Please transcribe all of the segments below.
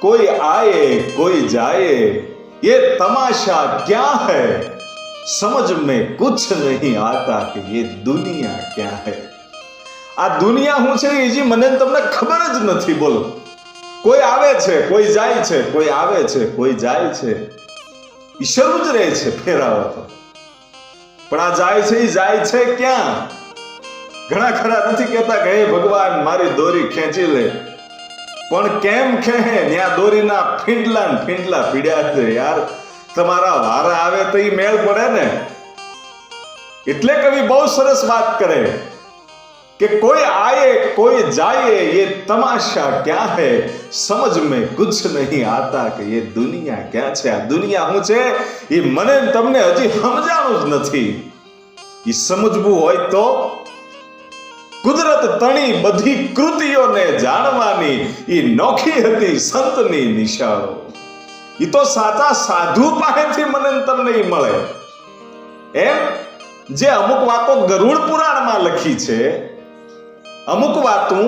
कोई आए कोई जाए ये तमाशा क्या है समझ में कुछ नहीं आता कि ये दुनिया क्या है આ દુનિયા શું છે એ જી મને ને તમને ખબર જ નથી બોલો કોઈ આવે છે કોઈ જાય છે કોઈ આવે છે કોઈ જાય છે ઈશ્વર જ રહે છે ફેરાવો તો પણ આ જાય છે એ જાય છે ક્યાં ઘણા ખરા નથી કહેતા કે હે ભગવાન મારી દોરી ખેંચી લે પણ કેમ કે ત્યાં દોરીના ફીંડલા ફીંડલા પીડ્યા છે યાર. તમારા વારા આવે તો એ મેળ પડે ને. એટલે કવિ બહુ સરસ વાત કરે કે કોઈ આયે, કોઈ જાયે એ તમાશા ક્યાં હે? સમજ મેં કુછ નહીં આતા કે એ દુનિયા ક્યાં છે? આ દુનિયા હું છે? એ મને તમને હજી સમજાણું જ નથી. એ સમજવું હોય તો કુદરત તણી બધી કૃતિઓને જાણવાની એ નોખી હતી સંતની નિશાળો. એ તો સાચા સાધુ પાસેથી મને તમને એ મળે. એમ જે અમુક વાતો ગરુડ પુરાણમાં લખી છે, અમુક વાતો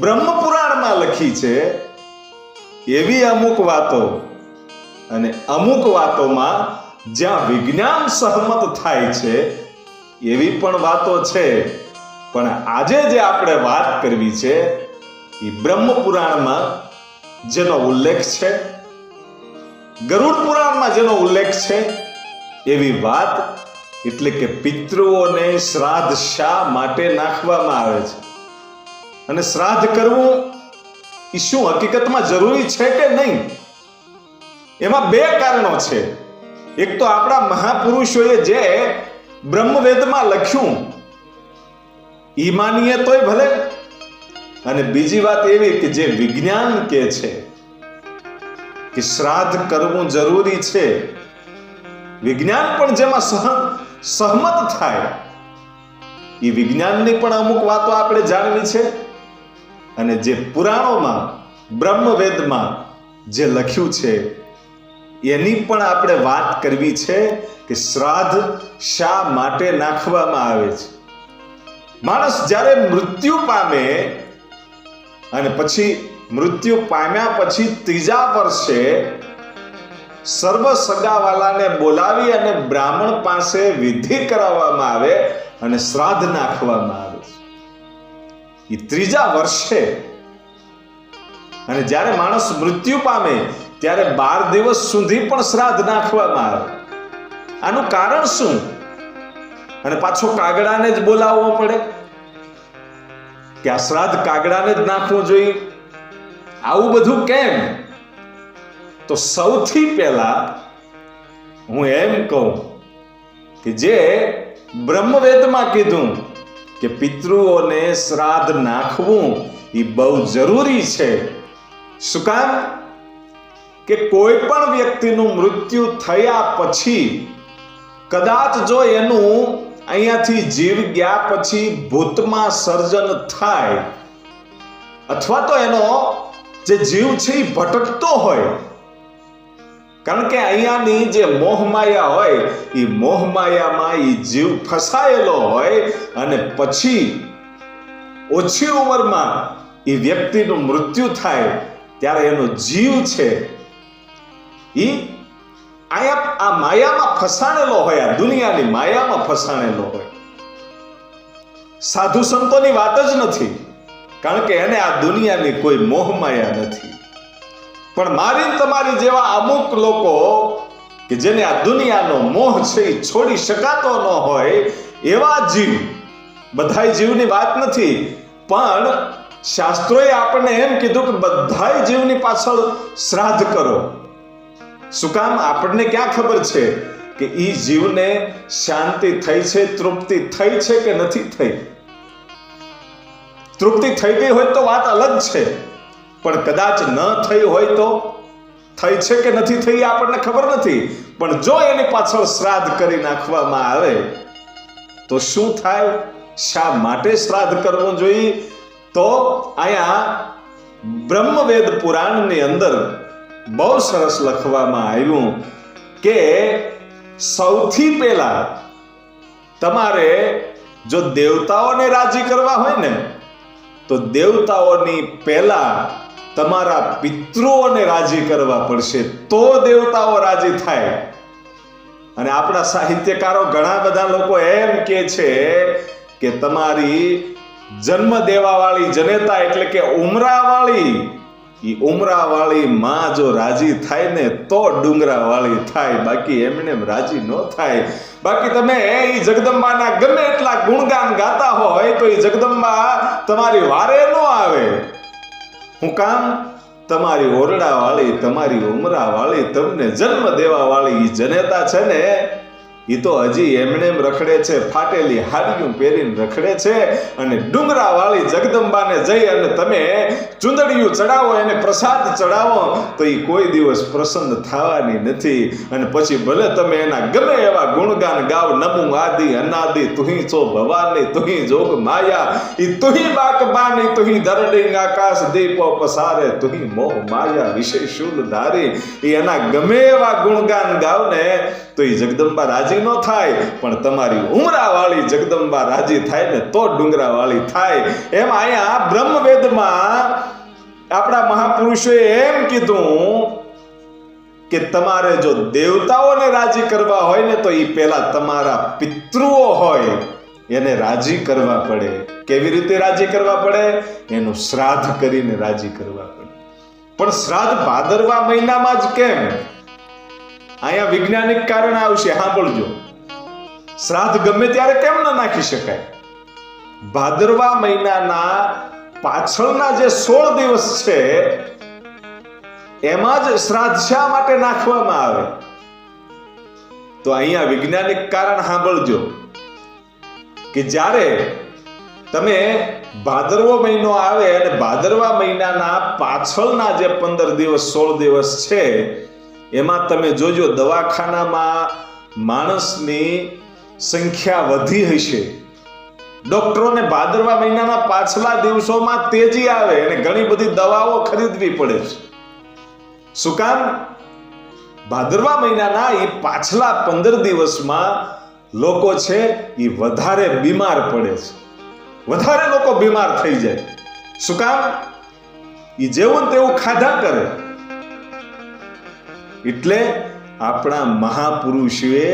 બ્રહ્મ પુરાણમાં લખી છે, એવી અમુક વાતો અને અમુક વાતોમાં જ્યાં વિજ્ઞાન સહમત થાય છે, એવી પણ વાતો છે. પણ આજે જે આપણે વાત કરવી છે, એ બ્રહ્મ પુરાણમાં જેનો ઉલ્લેખ છે, ગરુડ પુરાણમાં જેનો ઉલ્લેખ છે, એવી વાત એટલે કે પિતૃઓને શ્રાદ્ધ શા માટે નાખવામાં આવે છે? અને શ્રાદ્ધ કરવું એ શું હકીકતમાં જરૂરી છે કે નહીં? એમાં બે કારણો છે. એક તો આપણા મહાપુરુષોએ જે બ્રહ્મવેદમાં લખ્યું ઈ માનીએ તોય ભલે. અને બીજી વાત એવી કે જે વિજ્ઞાન કે છે, કે શ્રાદ્ધ કરવું જરૂરી છે, વિજ્ઞાન પણ જેમાં સહ, સહમત થાય એ વિજ્ઞાનની પણ અમુક વાતો આપણે જાણવી છે. અને જે પુરાણોમાં, બ્રહ્મવેદમાં જે લખ્યું છે, એની પણ આપણે વાત કરવી છે કે શ્રાદ્ધ શા માટે નાખવામાં આવે છે? માણસ જ્યારે મૃત્યુ પામે અને પછી મૃત્યુ પામ્યા પછી ત્રીજા વર્ષે સર્વ સગાવાલાને બોલાવી અને બ્રાહ્મણ પાસે વિધિ કરાવવામાં આવે અને શ્રાદ્ધ નાખવામાં આવે એ ત્રીજા વર્ષે. અને જ્યારે માણસ મૃત્યુ પામે, ત્યારે બાર દિવસ સુધી પણ શ્રાદ્ધ નાખવામાં આવે. આનું કારણ શું? અને પાછો કાગડાને જ બોલાવવો પડે. કે આ શ્રાદ્ધ કાગડાને જ નાખવું જોઈએ. આવું બધું કેમ? તો સૌથી પહેલા હું એમ કહું કે જે બ્રહ્મવેદમાં કીધું કે પિતૃઓને શ્રાદ્ધ નાખવું એ બહુ જરૂરી છે. શું કામ? કે કોઈ પણ વ્યક્તિનું મૃત્યુ થયા પછી કદાચ જો એનું અહીંયાથી જીવ ગયા પછી ભૂતમાં સર્જન થાય. અથવા તો એનો જે જીવ છે એ ભટકતો હોય. કારણ કે અહીંયાની જે મોહમાયા હોય, એ મોહમાયામાં એ જીવ ફસાયેલો હોય અને પછી ઓછી ઉંમરમાં એ વ્યક્તિનું મૃત્યુ થાય, ત્યારે એનો જીવ છે એ અહીંયા આ માયામાં ફસાણેલો હોય, આ દુનિયાની માયામાં ફસાણેલો હોય. સાધુ સંતોની વાત જ નથી, કારણ કે એને આ દુનિયાની કોઈ મોહમાયા નથી. પણ મારી તમારી જેવા અમુક લોકો કે જેને આ દુનિયાનો મોહ છે એ છોડી શકાતો ન હોય, એવા જીવ બધાય જીવની વાત નથી. પણ શાસ્ત્રોએ આપણને એમ કીધું કે બધાય જીવની પાછળ શ્રાદ્ધ કરો. શું કામ? આપણને ક્યાં ખબર છે કે એ જીવને શાંતિ થઈ છે, તૃપ્તિ થઈ છે કે નથી થઈ? તૃપ્તિ થઈ ગઈ હોય તો વાત અલગ છે, પણ કદાચ ન થઈ હોય તો થઈ છે કે નથી થઈ આપણને ખબર નથી. પણ જો એની પાછળ શ્રાદ્ધ કરી નાખવામાં આવે, તો શું થાય? શા માટે શ્રાદ્ધ કરવું જોઈએ? તો અહીંયા બ્રહ્મવેદ પુરાણની અંદર બહુ સરસ લખવામાં આવ્યું કે સૌથી પહેલા તમારે જો દેવતાઓને રાજી કરવા હોય ને, તો દેવતાઓની પહેલા તમારા પિતૃઓને રાજી કરવા પડશે. તો દેવતાઓ રાજી થાય. અને આપણા સાહિત્યકારો ઘણા બધા લોકો એમ કે છે કે તમારી જન્મ દેવાવાળી જનેતા એટલે કે ઉમરાવાળી ઈ ઉમરાવાળી માં જો રાજી થાય ને તો ડુંગરાવાળી થાય. બાકી એમને એમ રાજી ન થાય. બાકી તમે એ જગદંબાના ગમે એટલા ગુણગાન ગાતા હોય તો એ જગદંબા તમારી વારે ન આવે. હું કામ? તમારી ઓરડા વાળી તમારી ઉમરા વાળી તમને જન્મ દેવા વાળી ઈ જનેતા છે ને એ તો હજી એમને એમ રખડે છે, ફાટેલી હાડિયું પહેરીને રખડે છે અને ડુંગરા વાળી જગદંબાને જઈ અને તમે ચુંદડિયું ચડાવો, એને પ્રસાદ ચડાવો, તો એ કોઈ દિવસ પ્રસન્ન થવાની નથી. અને પછી ભલે તમે એના ગમે એવા ગુણગાન ગાવ, નમું આદિ અનાદિ, તુહી છો ભવાની, તુહી જોગ માયા, ઈ તુહી બાક બાની, તુહી ધરડિંગ આકાશ દીપો પસારે, તુહી મોહ માયા વિશે શૂલ ધારી. એ એના ગમે એવા ગુણગાન ગાવ ને તો એ જગદંબા રાજી ન થાય, પણ તમારી ઉમરાવાળી જગદંબા રાજી થાય ને તો ડુંગરાવાળી થાય. એમ અહીંયા બ્રહ્મવેદમાં આપણા મહાપુરુષોએ એમ કીધું કે તમારે જો દેવતાઓને રાજી કરવા હોય ને તો એ પહેલા તમારા પિતૃઓ હોય, એને રાજી કરવા પડે. કેવી રીતે રાજી કરવા પડે? એનું શ્રાદ્ધ કરીને રાજી કરવા પડે. પણ શ્રાદ્ધ ભાદરવા મહિનામાં જ કેમ? અહીંયા વૈજ્ઞાનિક કારણ આવશે, સાંભળજો. શ્રાદ્ધ ગમે ત્યારે કેમ ન નાખી શકાય. ભાદરવા મહિનાના પાછળના જે સોળ દિવસ છે, એમાં જ શ્રાદ્ધ શા માટે નાખવામાં આવે? તો અહીંયા વૈજ્ઞાનિક કારણ સાંભળજો, કે જ્યારે તમે ભાદરવો મહિનો આવે અને ભાદરવા મહિનાના પાછળના જે પંદર દિવસ, સોળ દિવસ છે એમાં તમે જોજો, દવાખાનામાં માણસની સંખ્યા વધી હશે. ડોક્ટરોને ભાદરવા મહિનાના પાછલા દિવસોમાં તેજી આવે અને ઘણી બધી દવાઓ ખરીદવી પડે છે. શું કામ? ભાદરવા મહિનાના એ પાછલા પંદર દિવસમાં લોકો છે એ વધારે બીમાર પડે છે. વધારે લોકો બીમાર થઈ જાય. શું કામ? એ જેવું તેવું ખાધા કરે. એટલે આપણા મહાપુરુષોએ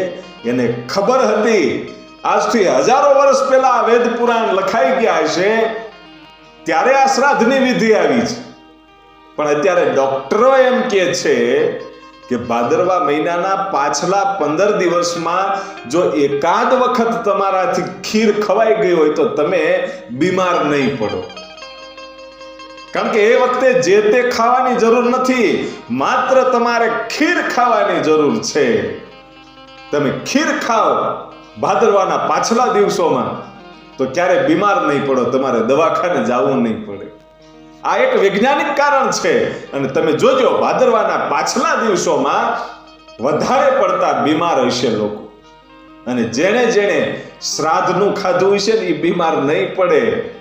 એને ખબર હતી. આજથી હજારો વર્ષ પહેલા વેદ પુરાણ લખાઈ ગયા હશે ત્યારે આ શ્રાદ્ધની વિધિ આવી છે. પણ અત્યારે ડોક્ટરો એમ કે છે કે ભાદરવા મહિનાના પાછલા પંદર દિવસમાં જો એકાદ વખત તમારાથી ખીર ખવાઈ ગઈ હોય તો તમે બીમાર નહીં પડો. કારણ કે એ વખતે જે તે ખાવાની જરૂર નથી, માત્ર તમારે ખીર ખાવાની જરૂર છે. તમે ખીર ખાઓ ભાદરવાના પાછલા દિવસોમાં, તો ક્યારે બીમાર નહીં પડો, તમારે દવાખાને જવું નહીં પડે. આ એક વૈજ્ઞાનિક કારણ છે, અને તમે જોજો, ભાદરવાના પાછલા દિવસોમાં વધારે પડતા બીમાર હશે લોકો. અને જેણે જેણે શ્રાદ્ધનું ખાધું હશે ને, એ બીમાર નહીં પડે.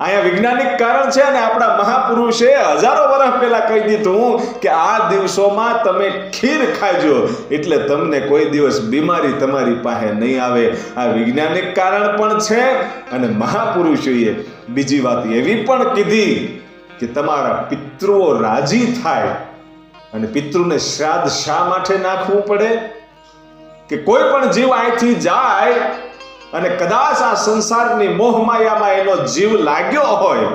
અહીંયા વૈજ્ઞાનિક કારણ છે અને આપણા મહાપુરુષે હજારો વર્ષ પહેલા કહી દીધું કે આ દિવસોમાં તમે ખીર ખાજો. એટલે તમને કોઈ દિવસ બીમારી તમારી પાસે નહીં આવે. આ વૈજ્ઞાનિક કારણ પણ છે અને મહાપુરુષોએ બીજી વાત એવી પણ કીધી કે તમારા પિતૃઓ રાજી થાય અને પિતૃને શ્રાદ્ધ શા માટે નાખવું પડે? કે કોઈ પણ જીવ અહીંથી જાય અને કદાચ આ સંસારની મોહમાયામાં એનો જીવ લાગ્યો હોય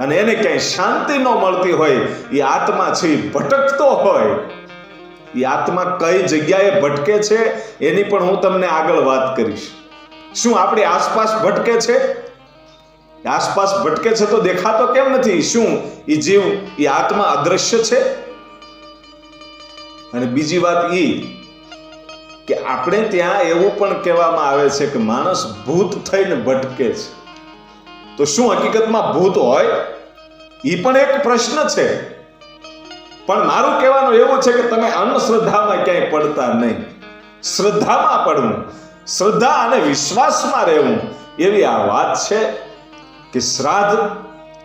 અને એને ક્યાંય શાંતિ ન મળતી હોય, એ આત્મા છે એ ભટકતો હોય. એ આત્મા કઈ જગ્યાએ ભટકે છે એની પણ હું તમને આગળ વાત કરીશ. શું આપણી આસપાસ ભટકે છે? આસપાસ ભટકે છે તો દેખાતો કેમ નથી? શું એ જીવ, એ આત્મા અદ્રશ્ય છે? અને બીજી વાત એ કે આપણે ત્યાં એવું પણ કહેવામાં આવે છે કે માણસ ભૂત થઈને ભટકે છે. તો શું હકીકતમાં ભૂત હોય? એ પણ એક પ્રશ્ન છે. પણ મારું કહેવાનું એવું છે કે તમે અંધશ્રદ્ધામાં ક્યાંય પડતા નહીં. શ્રદ્ધામાં પડવું, શ્રદ્ધા અને વિશ્વાસમાં રહેવું, એવી આ વાત છે કે શ્રાદ્ધ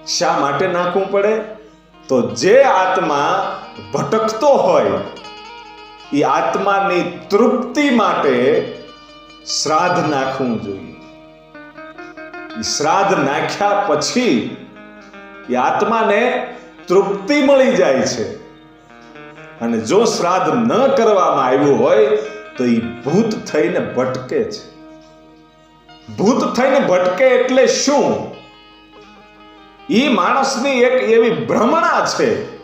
શા માટે નાખવું પડે? તો જે આત્મા ભટકતો હોય એ આત્માની તૃપ્તિ માટે શ્રાદ્ધ નાખવું જોઈએ. શ્રાદ્ધ નાખ્યા પછી એ આત્માને તૃપ્તિ મળી જાય છે. અને જો શ્રાદ્ધ ન કરવામાં આવ્યું હોય તો એ ભૂત થઈને ભટકે છે. ભૂત થઈને ભટકે એટલે શું? એ માણસની એક એવી ભ્રમણા છે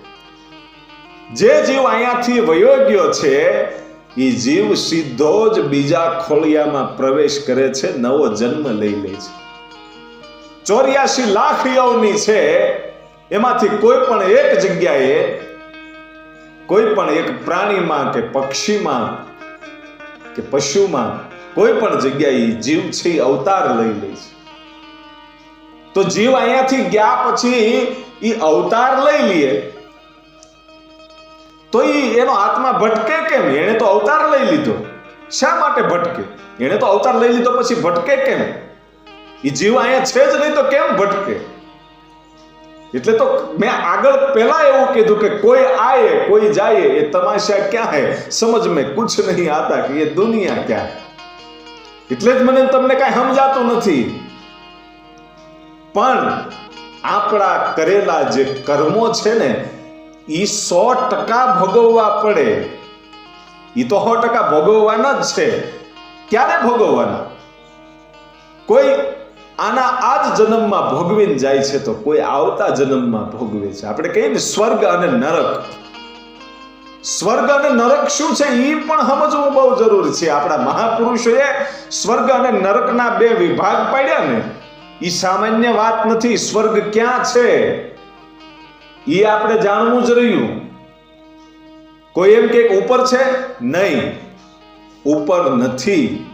જે જીવ અહીંયાથી વયો છે એ જીવ સીધો જ બીજા ખોળિયામાં પ્રવેશ કરે છે, નવો જન્મ લઈ લે છે. ચોર્યાસી લાખ યવની છે, એમાંથી કોઈ પણ એક જગ્યાએ, કોઈ પણ એક પ્રાણીમાં કે પક્ષીમાં કે પશુમાં, કોઈ પણ જગ્યાએ જીવ છે અવતાર લઈ લે છે. તો જીવ અહીંયાથી ગયા પછી એ અવતાર લઈ લે. તો એ એનો આત્મા ભટકે કેમ? એણે તો અવતાર લઈ લીધો. શા માટે ભટકે? એણે તો અવતાર લઈ લીધો પછી ભટકે કેમ? એ જીવ અહીંયા છે જ નહીં તો કેમ ભટકે? એટલે તો મેં આગળ પહેલા એવું કીધું કે કોઈ આયે, કોઈ જાય, એ તમાશા ક્યાં હે? સમજ મેં કુછ નહીં આતા કે એ દુનિયા ક્યાં એટલે જ મને તમને કાંઈ સમજાતું નથી. પણ આપણા કરેલા જે કર્મો છે ને એ સો ટકા ભોગવવા પડે. એ તો સો ટકા ભોગવવાના જ છે. ક્યારે ભોગવવાના? કોઈ આના આ જ જન્મમાં ભોગવીને જાય છે તો કોઈ આવતા જન્મમાં ભોગવે છે. આપણે કહીએ ને સ્વર્ગ અને નરક. સ્વર્ગ અને નરક શું છે? એ પણ સમજવું બહુ જરૂરી છે. આપણા મહાપુરુષોએ સ્વર્ગ અને નરકના બે વિભાગ પાડ્યા ને. એ સામાન્ય વાત નથી. સ્વર્ગ ક્યાં છે? એ આપણે જાણવું જ રહ્યું. કોઈ એમ કે ઉપર છે? નહીં. ઉપર નથી.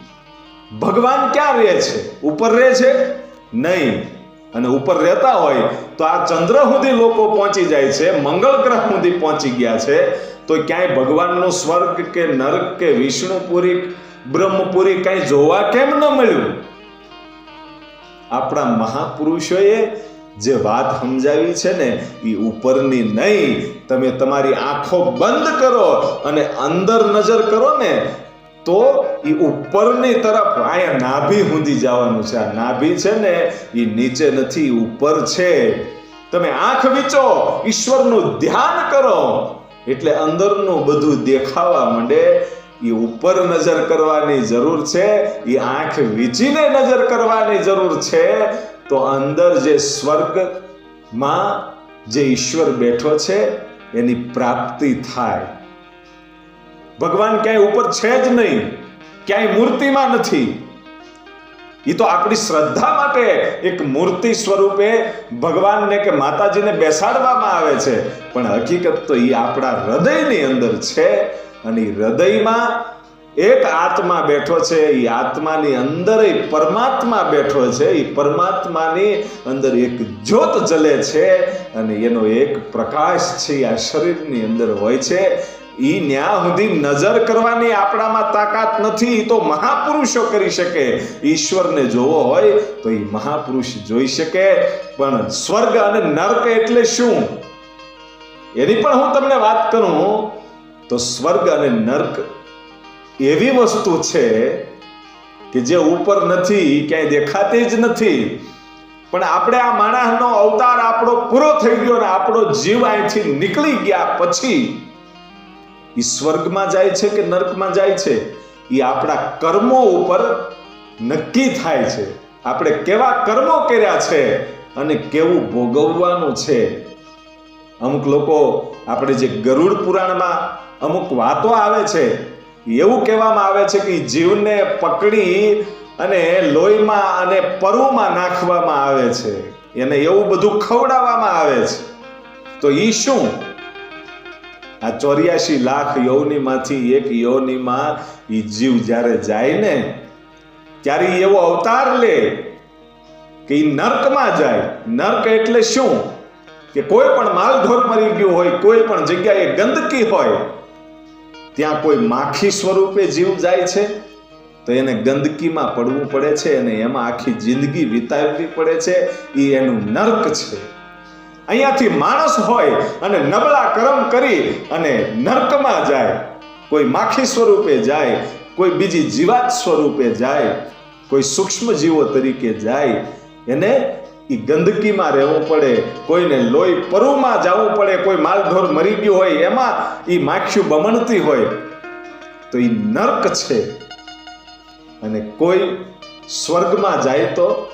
ભગવાન ક્યાં રહે છે? ઉપર રહે છે? નહીં. અને ઉપર રહેતા હોય તો આ ચંદ્ર સુધી લોકો પહોંચી જાય છે, મંગળ ગ્રહ સુધી પહોંચી ગયા છે, તો ક્યાંય ભગવાનનું સ્વર્ગ કે નરક કે વિષ્ણુપુરી, બ્રહ્મપુરી કાંઈ જોવા કેમ ન મળ્યું? આપણા મહાપુરુષોએ જે વાત સમજાવી છે ને એ ઉપરની નહીં. તમે તમારી આંખો બંધ કરો અને અંદર નજર કરો ને, તો એ ઉપરની તરફ અહીંયા નાભી સુધી જવાનું છે. આ નાભી છે ને એ નીચે નથી ઉપર છે. તમે આંખ વીચો, ઈશ્વરનું ધ્યાન કરો. એટલે અંદરનું બધું દેખાવા માંડે. એ ઉપર નજર કરવાની જરૂર છે એ આંખ વીચીને નજર કરવાની જરૂર છે. તો અંદર જે સ્વર્ગમાં જે ઈશ્વર બેઠો છે, એની પ્રાપ્તિ થાય. ભગવાન ક્યાંય ઉપર છે જ નહીં, ક્યાંય મૂર્તિમાં નથી. એ તો આપણી શ્રદ્ધા માટે એક મૂર્તિ સ્વરૂપે ભગવાનને કે માતાજીને બેસાડવામાં આવે છે. પણ હકીકત તો એ આપણા હૃદયની અંદર છે અને હૃદયમાં એક આત્મા બેઠો છે એ આત્માની અંદર એ પરમાત્મા બેઠો છે એ પરમાત્માની અંદર એક જ્યોત જલે છે અને એનો એક પ્રકાશ છે, આ શરીરની અંદર હોય છે. ઈ ન્યા સુધી નજર કરવાની આપણામાં તાકાત નથી તો મહાપુરુષો કરી શકે. ઈશ્વરને જોવો હોય તો એ મહાપુરુષ જોઈ શકે. પણ સ્વર્ગ અને નર્ક એટલે શું? એની પણ હું તમને વાત કરું. તો સ્વર્ગ અને નર્ક એવી વસ્તુ છે કે જે ઉપર નથી, ક્યાંય દેખાતી જ નથી. પણ આપણે આ માણસનો અવતાર આપણો પૂરો થઈ ગયો અને આપણો જીવ અહીંથી નીકળી ગયા પછી એ સ્વર્ગમાં જાય છે કે નર્કમાં જાય છે? એ આપણા કર્મો ઉપર નક્કી થાય છે. આપણે કેવા કર્મો કર્યા છે અને કેવું ભોગવવાનું છે? અમુક લોકો, આપણે જે ગરુડ પુરાણમાં અમુક વાતો આવે છે એવું કહેવામાં આવે છે કે જીવને પકડી અને લોહીમાં અને પરુમાં નાખવામાં આવે છે. એને એવું બધું ખવડાવવામાં આવે છે. તો ઈ શું? આ ચોર્યાસી લાખ યોનિમાંથી એક યોનિમાં એ જીવ જ્યારે જાય ને, ત્યારે એવો અવતાર લે કે એ નર્કમાં જાય. નર્ક એટલે શું? કે કોઈ પણ માલઢોર મરી ગયું હોય, કોઈ પણ જગ્યાએ ગંદકી હોય ત્યાં કોઈ માખી સ્વરૂપે જીવ જાય છે? તો એને ગંદકીમાં પડવું પડે છે અને એમાં આખી જિંદગી વિતાવવી પડે છે. એ એનું નર્ક છે. અહીંયાથી માણસ હોય અને નબળા કર્મ કરી અને નર્કમાં જાય. કોઈ માખી સ્વરૂપે જાય, કોઈ બીજી જીવાત સ્વરૂપે જાય, કોઈ સૂક્ષ્મ જીવો તરીકે જાય. એને એ ગંદકીમાં રહેવું પડે, કોઈને લોહી પરુમાં જવું પડે, કોઈ માલઢોર મરી ગયો હોય, એમાં એ માખ્યું બમણતી હોય, તો એ નર્ક છે. અને કોઈ સ્વર્ગમાં જાય તો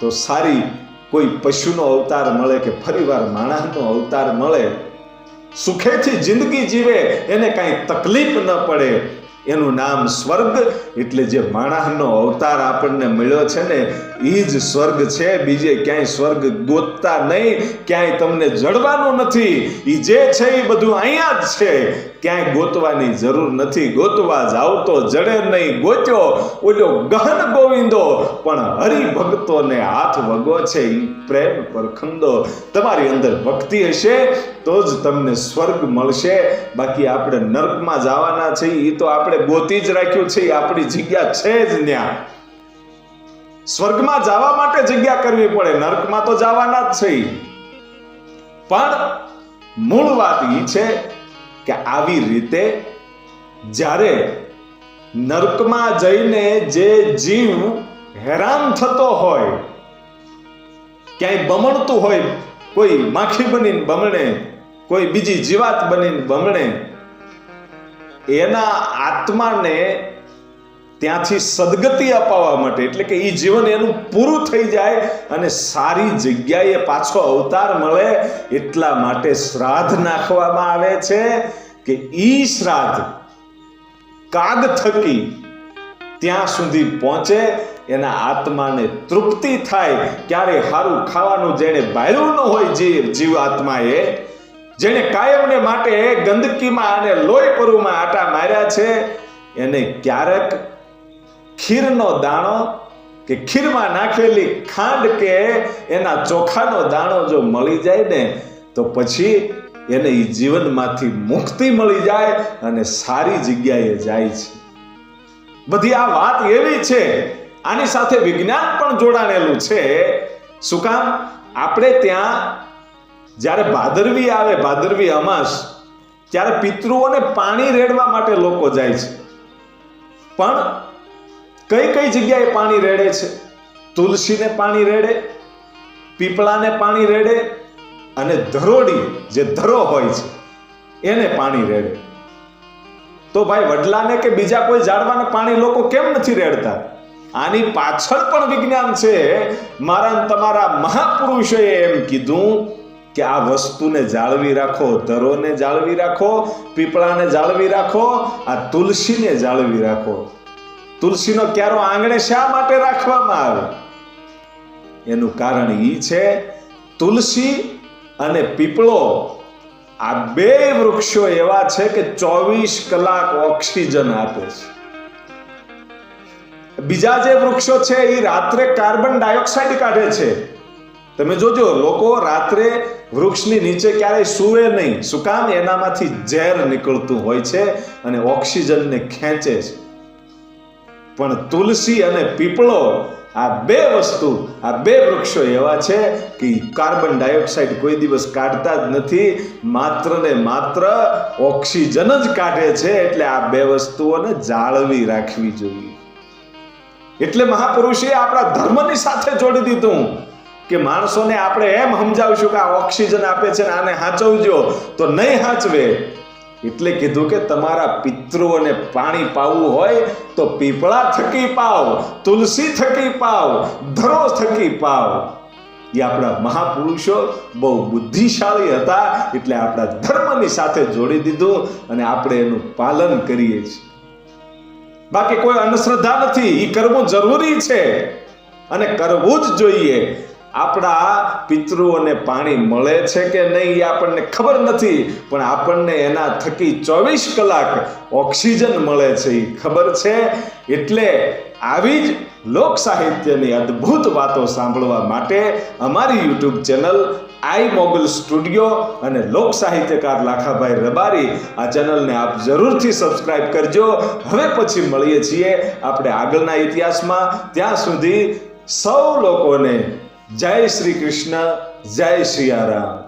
તો સારી કોઈ પશુનો અવતાર મળે કે ફરીવાર માણસનો અવતાર મળે. સુખેથી જિંદગી જીવે, એને કાંઈ તકલીફ ન પડે. એનું નામ સ્વર્ગ એટલે જે માણસનો અવતાર આપણને મળ્યો છે ને એ જ સ્વર્ગ છે. બીજે ક્યાંય સ્વર્ગ ગોતતા નહીં, ક્યાંય તમને જડવાનું નથી. એ જે છે એ બધું અહીંયા જ છે. ક્યાંય ગોતવાની જરૂર નથી. ગોતવા જાવ તો જડે નહીં. ગોત્યો, ઓલો ગહન ગોવિંદો. પણ હરિભક્તોને હાથ વગો છે પ્રેમ પરખંદો. તમારી અંદર ભક્તિ હશે તો જ તમને સ્વર્ગ મળશે. બાકી આપણે નર્કમાં જવાના છે એ તો આપણે ગોતી જ રાખ્યું છે. આપણી જગ્યા છે જ ત્યાં સ્વર્ગમાં જવા માટે જગ્યા કરવી પડે. નર્કમાં તો જવાના જ છે પણ મૂળ વાત એ છે કે આવી રીતે જ્યારે નર્કમાં જઈને જે જીવ હેરાન થતો હોય, ક્યાંય બમણતું હોય, કોઈ માખી બનીને બમણે, કોઈ બીજી જીવાત બનીને બમણે, એના આત્માને ત્યાંથી સદગતિ અપાવવા માટે, એટલે કે એ જીવન એનું પૂરું થઈ જાય અને સારી જગ્યાએ પાછો અવતાર મળે એટલા માટે શ્રાદ્ધ નાખવામાં આવે છે કે ઈ શ્રાદ્ધ કાગ થકી ત્યાં સુધી પહોંચે, એના આત્માને તૃપ્તિ થાય, ક્યારે સારું ખાવાનું જેણે બાળ્યું ન હોય જીવ જીવ આત્માએ જેણે કાયમને માટે ગંદકીમાં અને લોહી પરુમાં આટા માર્યા છે, એને ક્યારેક ખીરનો દાણો કે ખીરમાં નાખેલી ખાંડ કે એના ચોખાનો દાણો જો મળી જાય ને, તો પછી એને એ જીવનમાંથી મુક્તિ મળી જાય અને સારી જગ્યાએ જાય છે. બધી આ વાત એવી છે, આની સાથે વિજ્ઞાન પણ જોડાણેલું છે. શું કામ? આપણે ત્યાં જ્યારે ભાદરવી આવે, ભાદરવી અમાસ, ત્યારે પિતૃઓને પાણી રેડવા માટે લોકો જાય છે. પણ કઈ કઈ જગ્યાએ પાણી રેડે છે? તુલસીને પાણી રેડે, પીપળાને પાણી રેડે અને ધરોડી જે ધરો હોય છે, એને પાણી રેડે. તો ભાઈ વડલાને કે બીજા કોઈ ઝાડવાને પાણી લોકો કેમ નથી રેડતા? આની પાછળ પણ વિજ્ઞાન છે. મારા તમારા મહાપુરુષોએ એમ કીધું કે આ વસ્તુને જાળવી રાખો, ધરોને જાળવી રાખો, પીપળાને જાળવી રાખો, આ તુલસીને જાળવી રાખો. તુલસીનો ક્યારો આંગણે શા માટે રાખવામાં આવે? એનું કારણ એ છે, તુલસી અને પીપળો આ બે વૃક્ષો એવા છે કે ચોવીસ કલાક ઓક્સિજન આપે છે. બીજા જે વૃક્ષો છે એ રાત્રે કાર્બન ડાયોક્સાઇડ કાઢે છે. તમે જોજો, લોકો રાત્રે વૃક્ષની નીચે ક્યારેય સૂવે નહીં. શું કામ? એનામાંથી ઝેર નીકળતું હોય છે અને ઓક્સિજનને ખેંચે છે. પણ તુલસી અને પીપળો આ બે વસ્તુ, આ બે વૃક્ષો એવા છે કે કાર્બન ડાયોક્સાઇડ કોઈ દિવસ કાઢતા જ નથી, માત્ર ને માત્ર ઓક્સિજન જ કાઢે છે એટલે આ બે વસ્તુઓને જાળવી રાખવી જોઈએ. એટલે મહાપુરુષે આપણા ધર્મની સાથે જોડી દીધું કે માણસોને આપણે એમ સમજાવશું કે આ ઓક્સિજન આપે છે ને આને સાચવજો તો નહીં હાચવે. એટલે કીધું કે તમારા પિતૃઓને પાણી પાવું હોય તો પીપળા થકી પાવ, તુલસી થકી પાવ, ધરો થકી પાવ. એ આપણા મહાપુરુષો બહુ બુદ્ધિશાળી હતા એટલે આપણા ધર્મની સાથે જોડી દીધું અને આપણે એનું પાલન કરીએ છીએ. બાકી કોઈ અંધશ્રદ્ધા નથી એ કરવું જરૂરી છે અને કરવું જ જોઈએ. આપણા પિતૃઓને પાણી મળે છે કે નહીં એ આપણને ખબર નથી, પણ આપણને એના થકી ચોવીસ કલાક ઓક્સિજન મળે છે એ ખબર છે. એટલે આવી જ લોક સાહિત્યની અદ્ભુત વાતો સાંભળવા માટે અમારી YouTube channel Aai Mogal studio અને લોક સાહિત્યકાર લાખાભાઈ રબારી આ ચેનલને આપ જરૂરથી સબસ્ક્રાઇબ કરજો. હવે પછી મળીએ છીએ આપણે આગળના ઇતિહાસમાં. ત્યાં સુધી સૌ લોકોને જય શ્રી કૃષ્ણ જય શ્રી રામ